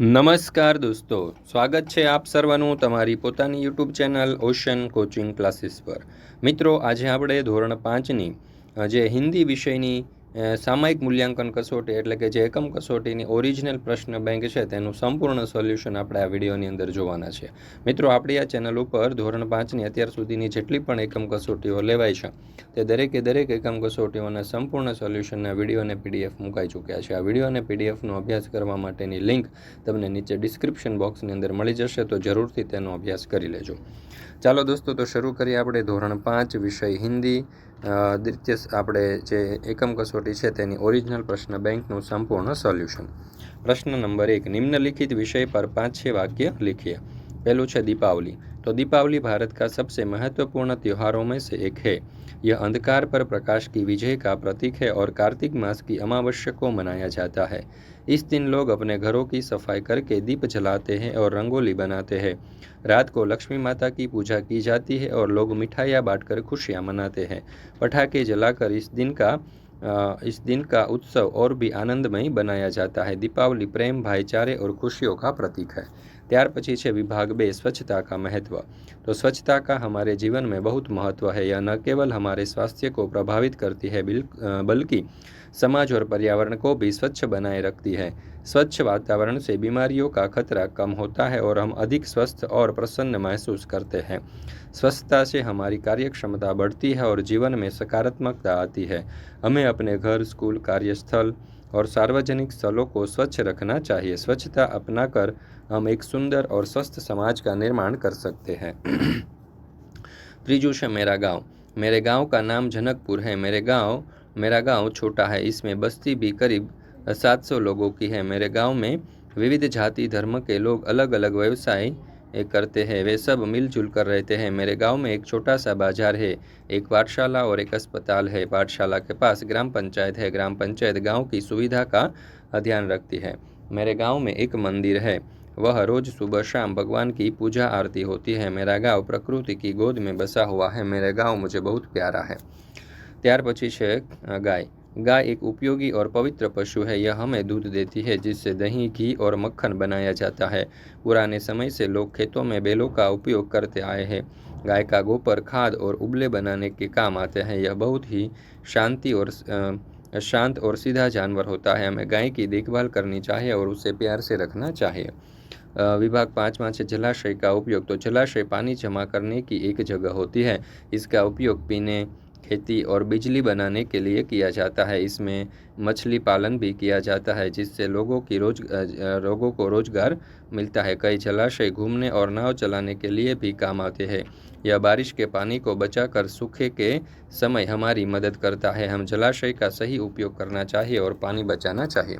નમસ્કાર દોસ્તો, સ્વાગત છે આપ સર્વનું તમારી પોતાની YouTube channel ocean coaching classes પર. મિત્રો, આજે આપણે ધોરણ પાંચની, જે હિન્દી વિષયની સામાયિક મૂલ્યાંકન કસોટી એટલે કે જે એકમ કસોટીની ઓરિજિનલ પ્રશ્ન બેંક છે, તેનું સંપૂર્ણ સોલ્યુશન આપણે આ વિડીયોની અંદર જોવાના છે. મિત્રો, આપણી આ ચેનલ ઉપર ધોરણ પાંચની અત્યાર સુધીની જેટલી પણ એકમ કસોટીઓ લેવાય છે, તે દરેકે દરેક એકમ કસોટીઓના સંપૂર્ણ સોલ્યુશનના વીડિયો અને પીડીએફ મુકાઈ ચૂક્યા છે. આ વીડિયો અને પીડીએફનો અભ્યાસ કરવા માટેની લિંક તમને નીચે ડિસ્ક્રિપ્શન બોક્સની અંદર મળી જશે, તો જરૂરથી તેનો અભ્યાસ કરી લેજો. ચાલો દોસ્તો, તો શરૂ કરીએ આપણે ધોરણ પાંચ વિષય હિન્દી. દ્વિતીય આપણે જે એકમ કસોટી છે તેની ઓરિજિનલ પ્રશ્ન બેંકનું સંપૂર્ણ સોલ્યુશન. પ્રશ્ન નંબર એક, નિમ્નલિખિત વિષય પર પાંચ છે વાક્ય લખીએ. પહેલું છે દીપાવલી. तो दीपावली भारत का सबसे महत्वपूर्ण त्योहारों में से एक है। यह अंधकार पर प्रकाश की विजय का प्रतीक है और कार्तिक मास की अमावस्या को मनाया जाता है। इस दिन लोग अपने घरों की सफ़ाई करके दीप जलाते हैं और रंगोली बनाते हैं। रात को लक्ष्मी माता की पूजा की जाती है और लोग मिठाइयाँ बांटकर खुशियाँ मनाते हैं। पटाखे जलाकर इस दिन का इस दिन का उत्सव और भी आनंदमय बनाया जाता है। दीपावली प्रेम, भाईचारे और खुशियों का प्रतीक है। ત્યાર પછી છે વિભાગ બે स्वच्छता का महत्व तो स्वच्छता का हमारे जीवन में बहुत महत्व है यह न केवल हमारे स्वास्थ्य को प्रभावित करती है बिल- अ, बल्कि समाज और पर्यावरण को भी स्वच्छ बनाए रखती है स्वच्छ वातावरण से बीमारियों का खतरा कम होता है और हम अधिक स्वस्थ और प्रसन्न महसूस करते हैं स्वस्थता से हमारी कार्य क्षमता बढ़ती है और जीवन में सकारात्मकता आती है हमें अपने घर स्कूल कार्यस्थल और सार्वजनिक स्थलों को स्वच्छ रखना चाहिए। स्वच्छता अपनाकर हम एक सुंदर और स्वस्थ समाज का निर्माण कर सकते हैं। त्रिजु है मेरा गाँव। मेरे गाँव का नाम जनकपुर है। मेरे गाँव, मेरा गाँव छोटा है। इसमें बस्ती भी करीब 700 लोगों की है। मेरे गाँव में विविध जाति, धर्म के लोग अलग अलग व्यवसाय करते हैं वे सब मिलजुल कर रहते हैं मेरे गांव में एक छोटा सा बाजार है एक पाठशाला और एक अस्पताल है पाठशाला के पास ग्राम पंचायत है ग्राम पंचायत गांव की सुविधा का ध्यान रखती है मेरे गांव में एक मंदिर है वह रोज सुबह शाम भगवान की पूजा आरती होती है मेरा गांव प्रकृति की गोद में बसा हुआ है मेरे गांव मुझे बहुत प्यारा है ત્યાર પછી છે અ, ગાય गाय एक उपयोगी और पवित्र पशु है, यह हमें दूध देती है, जिससे दही, घी और मक्खन बनाया जाता है। पुराने समय से लोग खेतों में बैलों का उपयोग करते आए हैं। गाय का गोबर, खाद और उबले बनाने के काम आते हैं। यह बहुत ही शांति और शांत और सीधा जानवर होता है। हमें गाय की देखभाल करनी चाहिए और उसे प्यार से रखना चाहिए। विभाग पाँचवा है जलाशय का उपयोग। तो जलाशय पानी जमा करने की एक जगह होती है। इसका उपयोग पीने खेती और बिजली बनाने के लिए किया जाता है। इसमें मछली पालन भी किया जाता है, जिससे लोगों की रोज लोगों को रोज़गार मिलता है। कई जलाशय घूमने और नाव चलाने के लिए भी काम आते हैं। यह बारिश के पानी को बचाकर सूखे के समय हमारी मदद करता है। हम जलाशय का सही उपयोग करना चाहिए और पानी बचाना चाहिए।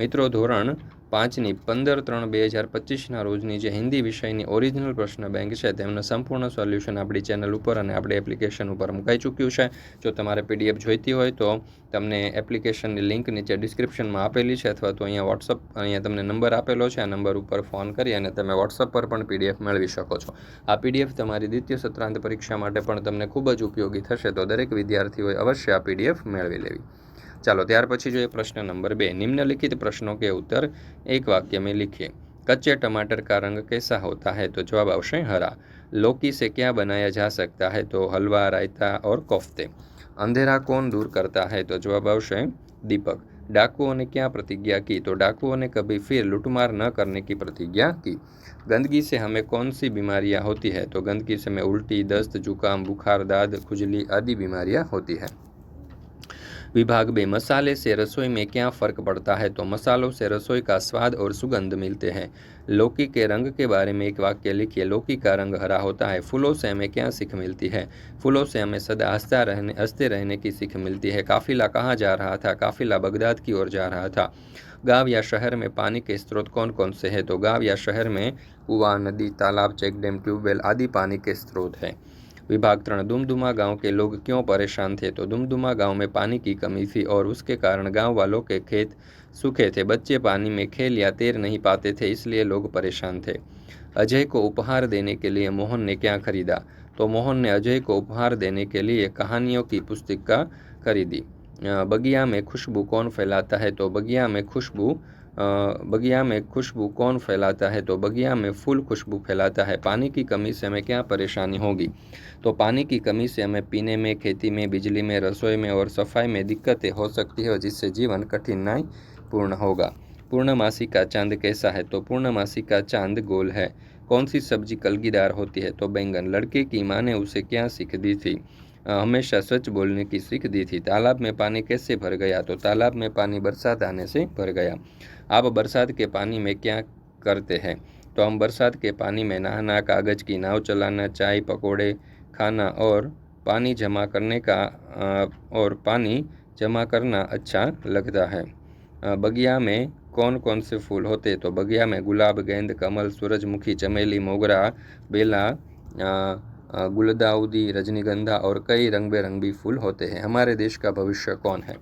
मित्रों, धोरण પાંચની પંદર ત્રણ બે હજાર પચીસના રોજની જે હિન્દી વિષયની ઓરિજિનલ પ્રશ્ન બેંક છે, તેમનું સંપૂર્ણ સોલ્યુશન આપણી ચેનલ ઉપર અને આપણી એપ્લિકેશન ઉપર મુકાઈ ચૂક્યું છે. જો તમારે પીડીએફ જોઈતી હોય તો તમને એપ્લિકેશનની લિંક નીચે ડિસ્ક્રિપ્શનમાં આપેલી છે અથવા તો અહીંયા વોટ્સઅપ અહીંયા તમને નંબર આપેલો છે. આ નંબર ઉપર ફોન કરી અને તમે વોટ્સઅપ પર પણ પીડીએફ મેળવી શકો છો. આ પીડીએફ તમારી દ્વિતીય સત્રાંત પરીક્ષા માટે પણ તમને ખૂબ જ ઉપયોગી થશે. તો દરેક વિદ્યાર્થીઓએ અવશ્ય આ પીડીએફ મેળવી લેવી. चलो, त्यार ત્યાર जो જોઈએ प्रश्न नंबर बे, निम्नलिखित प्रश्नों के उत्तर एक वाक्य में लिखिए। कच्चे टमाटर का रंग कैसा होता है? तो जवाब આવશે हरा। लौकी से क्या बनाया जा सकता है? तो हलवा, रायता और कोफ्ते। अंधेरा कौन दूर करता है? तो जवाब આવશે दीपक। डाकुओं ने क्या प्रतिज्ञा की? तो डाकुओं ने कभी फिर लुटमार न करने की प्रतिज्ञा की। गंदगी से हमें कौन सी बीमारियाँ होती है? तो गंदगी से हमें उल्टी, दस्त, जुकाम, बुखार, दाद, खुजली आदि बीमारियाँ होती है। विभाग बे मसाले से रसोई में क्या फ़र्क पड़ता है? तो मसालों से रसोई का स्वाद और सुगंध मिलते हैं। लौकी के रंग के बारे में एक वाक्य लिखिए। लौकी का रंग हरा होता है। फूलों से हमें क्या सीख मिलती है? फूलों से हमें सदा हंसता रहने, हँसते रहने की सीख मिलती है। काफिला कहाँ जा रहा था? काफिला बगदाद की ओर जा रहा था। गाँव या शहर में पानी के स्रोत कौन कौन से हैं? तो गाँव या शहर में कुआँ, नदी, तालाब, चेक डैम, ट्यूबवेल आदि पानी के स्रोत हैं। विभाग त्रण दुमदुमा गाँव के लोग क्यों परेशान थे? तो दुमदुमा गाँव में पानी की कमी थी और उसके कारण गाँव वालों के खेत सूखे थे। बच्चे पानी में खेल या तैर नहीं पाते थे, इसलिए लोग परेशान थे। अजय को उपहार देने के लिए मोहन ने क्या खरीदा? तो मोहन ने अजय को उपहार देने के लिए कहानियों की पुस्तिका खरीदी। बगिया में खुशबू कौन फैलाता है? तो बगिया में खुशबू बगिया में खुशबू कौन फैलाता है? तो बगिया में फूल खुशबू फैलाता है। पानी की कमी से हमें क्या परेशानी होगी? तो पानी की कमी से हमें पीने में, खेती में, बिजली में, रसोई में और सफ़ाई में दिक्कतें हो सकती है, जिससे जीवन कठिनाई पूर्ण होगा। पूर्णमासी का चाँद कैसा है? तो पूर्णमासी का चाँद गोल है। कौन सी सब्ज़ी कलगीदार होती है? तो बैंगन। लड़के की माँ ने उसे क्या सीख दी थी? हमेशा सच बोलने की सीख दी थी। तालाब में पानी कैसे भर गया? तो तालाब में पानी बरसात आने से भर गया। आप बरसात के पानी में क्या करते हैं? तो हम बरसात के पानी में नहाना, कागज़ की नाव चलाना, चाय पकोड़े खाना और पानी जमा करने का और पानी जमा करना अच्छा लगता है। बगिया में कौन कौन से फूल होते? तो बगिया में गुलाब, गेंद, कमल, सूरजमुखी, चमेली, मोगरा, बेला गुलदाउदी, रजनीगंधा और कई रंग बेरंगी फूल होते हैं। हमारे देश का भविष्य कौन है?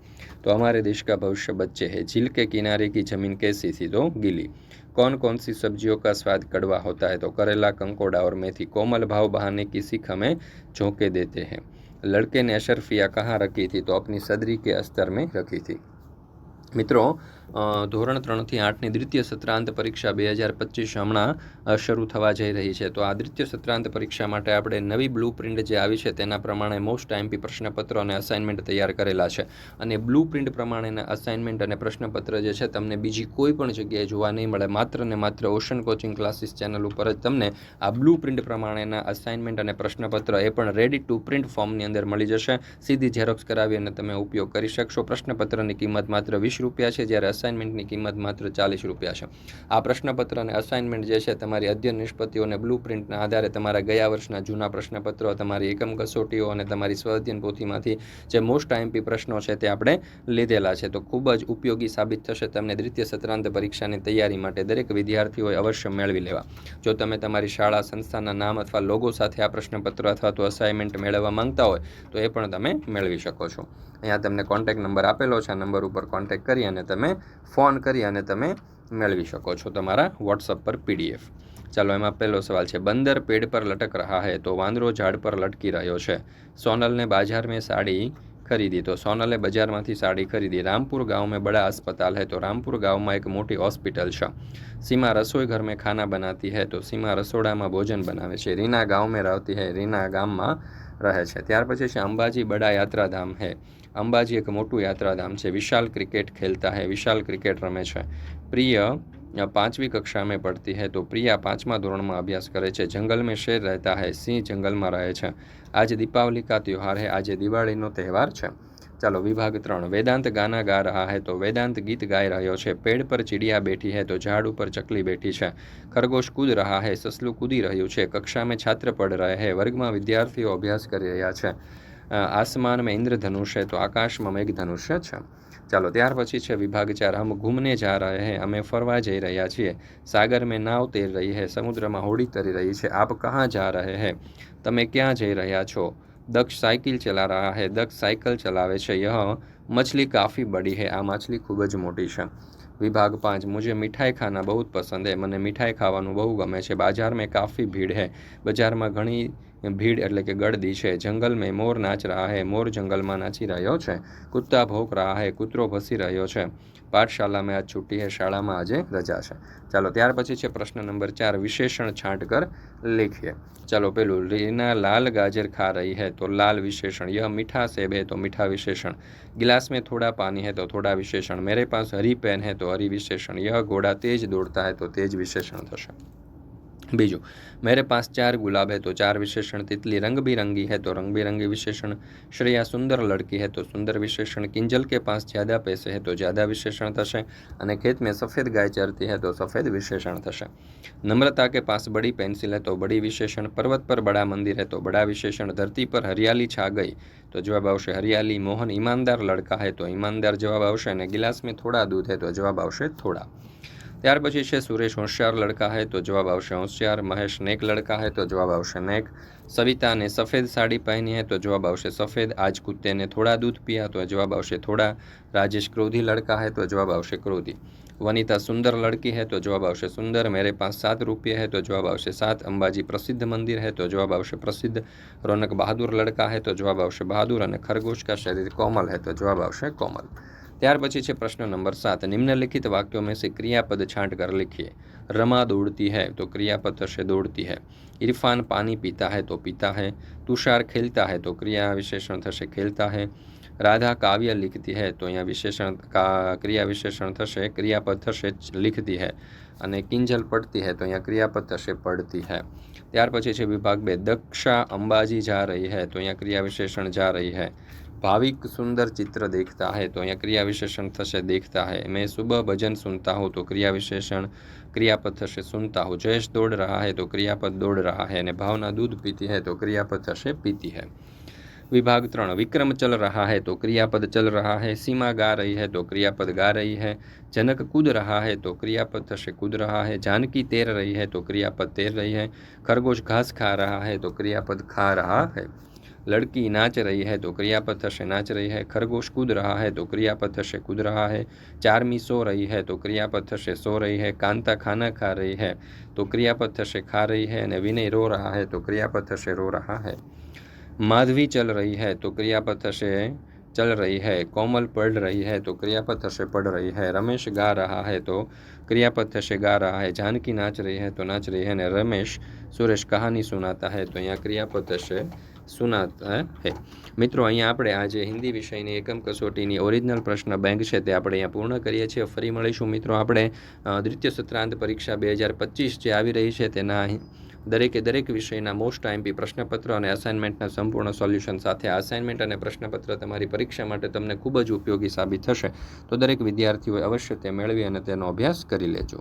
तो हमारे देश का भविष्य बच्चे है। झील के किनारे की ज़मीन कैसी थी? तो गिली। कौन कौन सी सब्जियों का स्वाद कड़वा होता है? तो करेला, कंकोड़ा और मेथी कोमल भाव बहाने की सीख हमें झोंके देते हैं। लड़के ने अशरफिया कहाँ रखी थी? तो अपनी सदरी के अस्तर में रखी थी। मित्रों ધોરણ ત્રણથી આઠની દ્વિતીય સત્રાંત પરીક્ષા બે હજાર પચીસ હમણાં શરૂ થવા જઈ રહી છે. તો આ દ્વિતીય સત્રાંત પરીક્ષા માટે આપણે નવી બ્લુ પ્રિન્ટ જે આવી છે તેના પ્રમાણે મોસ્ટ આઈએમપી પ્રશ્નપત્રો અને અસાઇનમેન્ટ તૈયાર કરેલા છે. અને બ્લુ પ્રિન્ટ પ્રમાણેના અસાઇનમેન્ટ અને પ્રશ્નપત્ર જે છે તમને બીજી કોઈ પણ જગ્યાએ જોવા નહીં મળે. માત્ર ને માત્ર ઓશન કોચિંગ ક્લાસીસ ચેનલ ઉપર જ તમને આ બ્લુ પ્રિન્ટ પ્રમાણેના અસાઇનમેન્ટ અને પ્રશ્નપત્ર એ પણ રેડી ટુ પ્રિન્ટ ફોર્મની અંદર મળી જશે. સીધી ઝેરોક્સ કરાવી અને તમે ઉપયોગ કરી શકશો. પ્રશ્નપત્રની કિંમત માત્ર વીસ રૂપિયા છે. જ્યારે અસાઇનમેન્ટની કિંમત માત્ર ચાલીસ રૂપિયા છે. આ પ્રશ્નપત્ર અને અસાઇનમેન્ટ જે છે, તમારી અધ્યયન નિષ્પત્તિઓ અને બ્લુ પ્રિન્ટના આધારે તમારા ગયા વર્ષના જૂના પ્રશ્નપત્રો, તમારી એકમ કસોટીઓ અને તમારી સ્વઅધ્યયન પોથીમાંથી જે મોસ્ટ આઈએમપી પ્રશ્નો છે તે આપણે લીધેલા છે. તો ખૂબ જ ઉપયોગી સાબિત થશે તમને દ્વિતીય સત્રાંત પરીક્ષાની તૈયારી માટે દરેક વિદ્યાર્થીઓએ અવશ્ય મેળવી લેવા. જો તમે તમારી શાળા, સંસ્થાના નામ અથવા લોગો સાથે આ પ્રશ્નપત્ર અથવા તો અસાઇનમેન્ટ મેળવવા માંગતા હોય, તો એ પણ તમે મેળવી શકો છો. અહીંયા તમને કોન્ટેક્ટ નંબર આપેલો છે. આ નંબર ઉપર કોન્ટેક્ટ કરી અને તમે ફોન કરી અને તમે મેળવી શકો છો તમારા વોટ્સઅપ પર પીડીએફ ચાલો, એમાં પહેલો સવાલ છે. બંદર પેડ પર લટક રહ્યા હે તો વાંદરો ઝાડ પર લટકી રહ્યો છે. સોનલને બાજાર મેં સાડી ખરીદી. તો સોનલે બજારમાંથી સાડી ખરીદી. રામપુર ગાँव में बड़ा अस्पताल है तो रामपुर गाँव में एक मोटी છે. સીમા રસોઈ ઘર મેં ખાના બનાતી હૈ તો સીમા રસોડામાં ભોજન બનાવે છે. રીના ગાંવ મેં રહેતી હૈ. રીના ગામમાં રહે છે. ત્યાર પછી છે અંબાજી બડા યાત્રાધામ હૈ. અંબાજી એક મોટું યાત્રાધામ છે. વિશાલ ક્રિકેટ ખેલતા હે. વિશાલ ક્રિકેટ રમે છે. પ્રિય પાંચવી કક્ષામાં પડતી હે તો પ્રિયા પાંચમા ધોરણમાં અભ્યાસ કરે છે. જંગલમાં શેર રહેતા હે. સિંહ જંગલમાં રહે છે. આજે દીપાવલી કા ત્યોહાર હે. આજે દિવાળીનો તહેવાર છે. ચાલો, વિભાગ ત્રણ. વેદાંત ગાના ગા રહ્યા હે તો વેદાંત ગીત ગાઈ રહ્યો છે. પેડ પર ચીડિયા બેઠી હે તો ઝાડ ઉપર ચકલી બેઠી છે. ખરગોશ કૂદ રહ્યા હે. સસલું કૂદી રહ્યું છે. કક્ષામાં છાત્ર પડ રહે હૈ. વર્ગમાં વિદ્યાર્થીઓ અભ્યાસ કરી રહ્યા છે. આસમાન મેં ઇન્દ્રધનુષ છે તો આકાશમાં મેઘધનુષ છે. ચાલો, ત્યાર પછી છે વિભાગ ચાર. હમ ઘૂમને જા રહે હે, અમે ફરવા જઈ રહ્યા છીએ. સાગર મેં નાવ તેર રહી હે, સમુદ્રમાં હોડી તરી રહી છે. આપ કહાં જા રહે હે? તમે ક્યાં જઈ રહ્યા છો? દક્ષ સાયકલ ચલા રહા હૈ, દક્ષ સાયકલ ચલાવે છે. યહ मछली કાફી બડી है આ માછલી ખૂબ જ મોટી છે. વિભાગ પાંચ, મુજે મીઠાઈ ખાના બહુ પસંદ હે, મને મીઠાઈ ખાવાનું બહુ ગમે છે. બજાર મેં કાફી ભીડ હે, બજારમાં ઘણી ભીડ એટલે કે ગળદી છે. જંગલ મેં મોર નાચ રહ્યા હે, મોર જંગલમાં નાચી રહ્યો છે. કુત્તા ભોંક રહ્યા હે, કૂતરો ભસી રહ્યો છે. પાઠશાલા મેં આજ છૂટી હે, શાળામાં આજે રજા છે. ચાલો, ત્યાર પછી છે પ્રશ્ન નંબર ચાર, વિશેષણ છાંટ કર लिखिए चलो पहलू रीना लाल गाजर खा रही है तो लाल विशेषण यह मीठा सेब है तो मीठा विशेषण गिलास में थोड़ा पानी है तो थोड़ा विशेषण। मेरे पास हरी पेन है तो हरी विशेषण। यह घोड़ा तेज दौड़ता है तो तेज विशेषण થશે બીજું, મેરે પાસ ચાર ગુલાબ હે તો ચાર વિશેષણ તિતલી રંગબિરંગી હે તો રંગબિરંગી વિશેષણ, શ્રેયા સુંદર લડકી હે તો સુંદર વિશેષણ, કિંજલ કે પાસ જ્યાદા પૈસે હે તો જ્યાદા વિશેષણ થશે, અને ખેત મેં સફેદ ગાય ચરતી હે તો સફેદ વિશેષણ થશે. નમ્રતા કે પાસ બડી પેન્સિલ હે તો બડી વિશેષણ, પર્વત પર બડા મંદિર હે તો બડા વિશેષણ, ધરતી પર હરિયાલી છા ગઈ, તો જવાબ આવશે, હરિયાલી, મોહન ઈમાનદાર લડકા હે તો ઈમાનદાર જવાબ આવશે, અને ગિલાસ મેં થોડા દૂધ હે તો જવાબ આવશે થોડા. ત્યાર પછી છે સુરેશ હોશિયાર લડકા હૈ તો જવાબ આવશે હોશિયાર મહેશ નેક લડકા હૈ તો જવાબ આવશે નેક સવિતાને સફેદ સાડી પહેની હૈ તો જવાબ આવશે સફેદ આજ કુત્તેને થોડા દૂધ પિયા તો જવાબ આવશે થોડા રાજેશ ક્રોધી લડકા હૈ તો જવાબ આવશે ક્રોધી વનિતા સુંદર લડકી હૈ તો જવાબ આવશે સુંદર મેરે પાસ સાત રૂપિયા હૈ તો જવાબ આવશે સાત અંબાજી પ્રસિદ્ધ મંદિર હૈ તો જવાબ આવશે પ્રસિદ્ધ રોનક બહાદુર લડકા હૈ તો જવાબ આવશે બહાદુર અને ખરગોશ કા શરીર કોમલ હૈ તો જવાબ આવશે કોમલ ત્યાર પછી છે પ્રશ્ન નંબર સાત નિમ્નલિખિત वाक्यों में से क्रियापद छांट कर लिखिए रमा दौड़ती है तो क्रियापद થશે દોડતી है इरफान पानी पीता है तो पीता है तुषार खेलता है तो क्रिया विशेषण થશે ખેલતા है રાધા કાવ્ય લિખતી હે, તો અહીંયા વિશેષણ ક્રિયા વિશેષણ થશે, ક્રિયાપદ થશે લિખતી હૈ. અને કિંજલ પડતી હે, તો અહીંયા ક્રિયાપદ થશે, પડતી હે. ત્યાર પછી છે વિભાગ બે, દક્ષા અંબાજી જા રહી હે, તો અહીંયા ક્રિયા વિશેષણ જા રહી હે. ભાવિક સુંદર ચિત્ર દેખતા હે, તો અહીંયા ક્રિયા વિશેષણ થશે, દેખતા હૈ. મેં સુબહ ભજન સુનતા હું, તો ક્રિયા વિશેષણ, ક્રિયાપદ થશે, સુનતા હું. જયેશ દોડ રહા હે, તો ક્રિયાપદ દોડ રહા હે, અને ભાવના દૂધ પીતી હે, તો ક્રિયાપદ થશે, પીતી હે. विभाग त्रण विक्रम चल रहा है तो क्रियापद चल रहा है सीमा गा रही है तो क्रियापद गा रही है जनक कूद रहा है तो क्रियापद थशे कूद रहा है जानकी तैर रही है तो क्रियापद तैर रही है खरगोश घास खा रहा है तो क्रियापद खा रहा है लड़की नाच रही है तो क्रियापद थशे नाच रही है खरगोश कूद रहा है तो क्रियापद थशे कूद रहा है चारमी सो रही है तो क्रियापद थशे सो रही है कांता खाना खा रही है तो क्रियापद थशे खा रही है અને વિનય રો रहा है तो क्रियापद थशे रो रहा है માધવી ચલ રહી હૈ તો ક્રિયાપદ થશે ચલ રહી હૈ, કોમલ પડ રહી હૈ તો ક્રિયાપદ થશે પડ રહી હૈ, રમેશ ગા રહા હૈ તો ક્રિયાપદ થશે ગા રહા હૈ, જાનકી નાચ રહી હૈ તો નાચ રહી હૈ અને રમેશ સુરેશ કહાની સુનાતા હૈ તો અહીંયા ક્રિયાપદ થશે સુનાતા હૈ. મિત્રો, અહીંયા આપણે આજે હિન્દી વિષયની એકમ કસોટીની ઓરિજિનલ પ્રશ્ન બેંક છે તે આપણે અહીંયા પૂર્ણ કરીએ છીએ. ફરી મળીશું મિત્રો આપણે દ્વિતીય સત્રાંત પરીક્ષા બે હજાર પચીસ જે આવી રહી છે તેના દરેકે દરેક વિષયના મોસ્ટ આઈમ્પી પ્રશ્નપત્ર અને અસાઇનમેન્ટના સંપૂર્ણ સોલ્યુશન સાથે અસાઇનમેન્ટ અને પ્રશ્નપત્ર તમારી પરીક્ષા માટે તમને ખૂબ જ ઉપયોગી સાબિત થશે. તો દરેક વિદ્યાર્થીઓએ અવશ્ય તે મેળવી અને તેનો અભ્યાસ કરી લેજો.